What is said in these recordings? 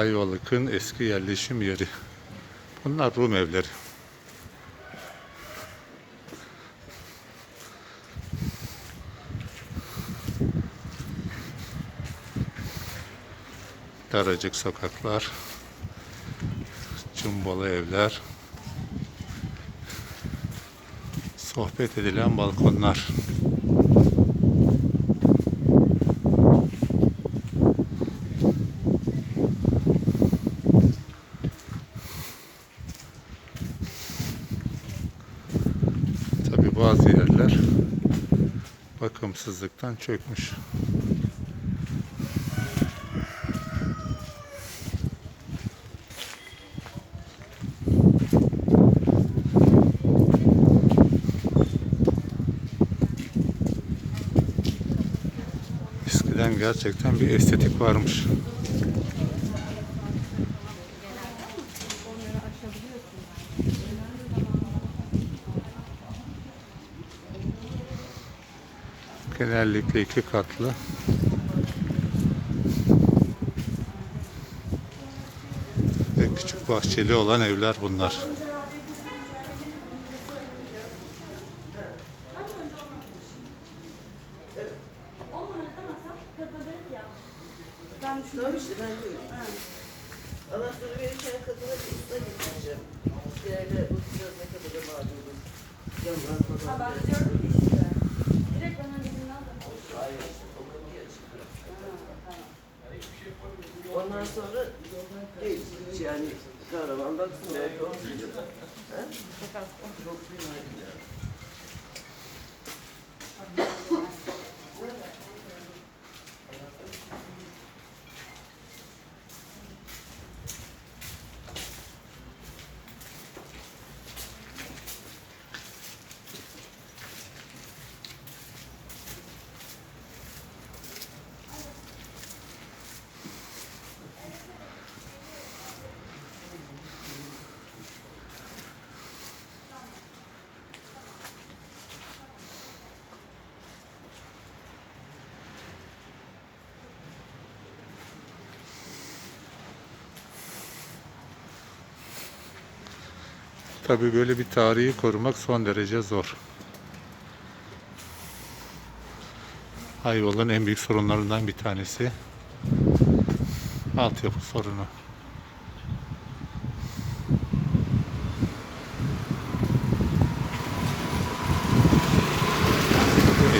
Ayvalık'ın eski yerleşim yeri. Bunlar Rum evleri. Daracık sokaklar, cumbalı evler, sohbet edilen balkonlar. Tabi bazı yerler bakımsızlıktan çökmüş. Eskiden gerçekten bir estetik varmış. Genellikle iki katlı. Ve küçük bahçeli olan evler bunlar. Ben Tamam Ondan sonra değil, yani kahraman baksın? Çok fena Tabii böyle bir tarihi korumak son derece zor. Ayvalık'ın en büyük sorunlarından bir tanesi altyapı sorunu.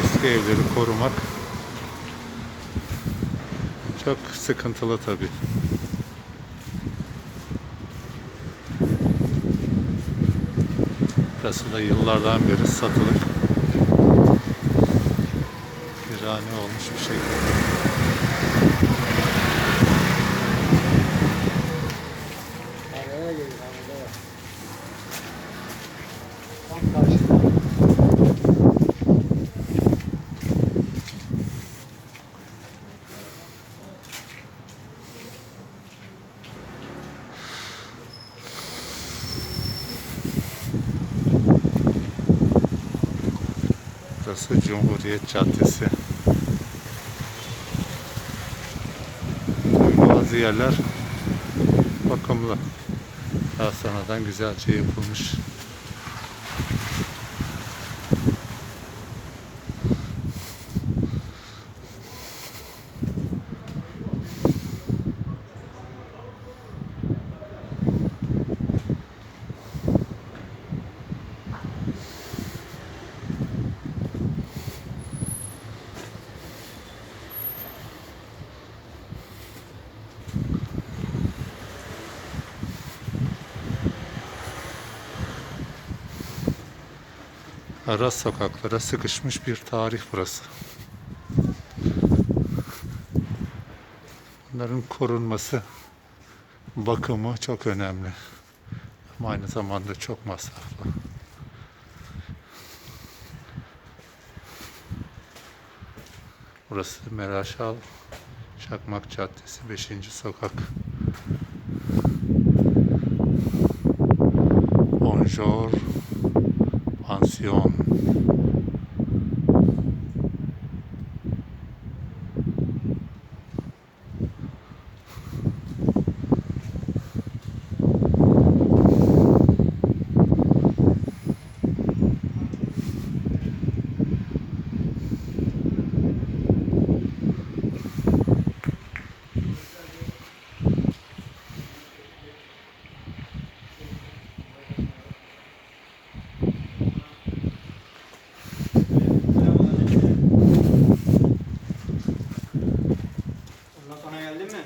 Eski evleri korumak çok sıkıntılı tabii. Burası da yıllardan beri satılık. Virane olmuş bir şey. Burası Cumhuriyet Caddesi. Bazı yerler bakımlı. Daha güzelce yapılmış. Ara sokaklara sıkışmış bir tarih burası. Bunların korunması, bakımı çok önemli. Ama aynı zamanda çok masraflı. Burası Meraşal Çakmak Caddesi 5. sokak. Bonjour Pansiyon. Bak ona geldi mi?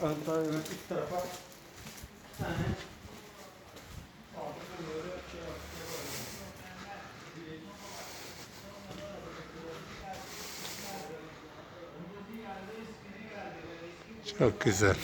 Hatta evet üst tarafa bir Çok güzel.